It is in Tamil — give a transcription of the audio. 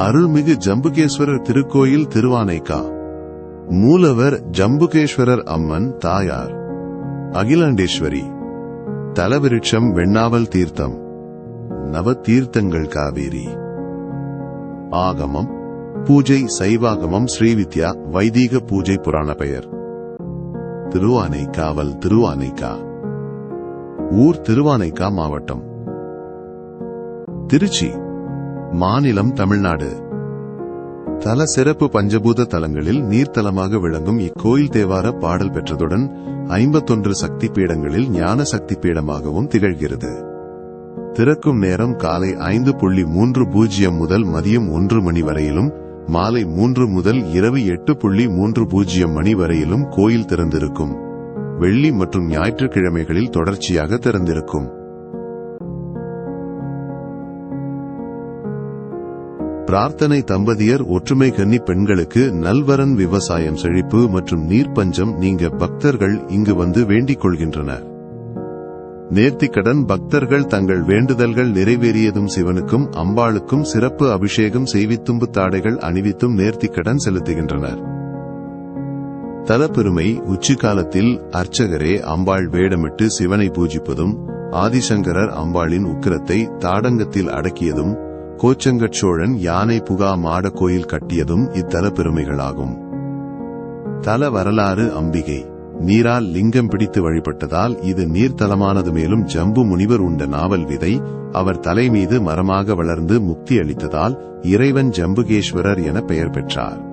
அருள்மிகு ஜம்புகேஸ்வரர் திருக்கோயில் திருவானைக்கா. மூலவர் ஜம்புகேஸ்வரர் அம்மன் தாயார். அகிலாண்டேஸ்வரி. தலவிருட்சம் வெண்ணாவல் தீர்த்தம். நவ தீர்த்தங்கள் காவேரி. ஆகமம். பூஜை சைவாகமம் ஸ்ரீவித்யா வைதீக பூஜை புராண பெயர். திருவானைக்காவல் திருவானைக்கா. ஊர் திருவானைக்கா மாவட்டம். திருச்சி. மாநிலம் தமிழ்நாடு. தல சிறப்பு பஞ்சபூத தலங்களில் நீர்த்தலமாக விளங்கும் இக்கோயில் தேவார பாடல் பெற்றதுடன் ஐம்பத்தொன்று சக்தி பீடங்களில் ஞான சக்தி பீடமாகவும் திகழ்கிறது. திறக்கும் நேரம் காலை ஐந்து புள்ளி மூன்று பூஜ்ஜியம் முதல் மதியம் ஒன்று மணி வரையிலும் மாலை மூன்று முதல் இரவு எட்டு புள்ளி மூன்று பூஜ்ஜியம் மணி வரையிலும் கோயில் திறந்திருக்கும். வெள்ளி மற்றும் ஞாயிற்றுக்கிழமைகளில் தொடர்ச்சியாக திறந்திருக்கும். பிரார்த்தனை தம்பதியர் ஒற்றுமை கன்னி பெண்களுக்கு நல்வரன் விவசாயம் செழிப்பு மற்றும் நீர்ப்பஞ்சம் நீங்க பக்தர்கள் இங்கு வந்து வேண்டிக் கொள்கின்றனர். நேர்த்திக்கடன் பக்தர்கள் தங்கள் வேண்டுதல்கள் நிறைவேறியதும் சிவனுக்கும் அம்பாளுக்கும் சிறப்பு அபிஷேகம் செய்வித்தும்பு தாடைகள் அணிவித்தும் நேர்த்திக்கடன் செலுத்துகின்றனர். தலப்பெருமை உச்சிக்காலத்தில் அர்ச்சகரே அம்பாள் வேடமிட்டு சிவனை பூஜிப்பதும் ஆதிசங்கரர் அம்பாளின் உக்கிரத்தை தாடங்கத்தில் அடக்கியதும் கோச்சங்கட் சோழன் யானை புகா மாட கோயில் கட்டியதும் இத்தல பெருமைகளாகும். தல வரலாறு அம்பிகை. நீரால் லிங்கம் பிடித்து வழிபட்டதால் இது நீர்த்தலமானது மேலும் ஜம்பு முனிவர் உண்ட நாவல் விதை. அவர் தலை மீது மரமாக வளர்ந்து முக்தி அளித்ததால் இறைவன் ஜம்புகேஸ்வரர் என பெயர் பெற்றார்.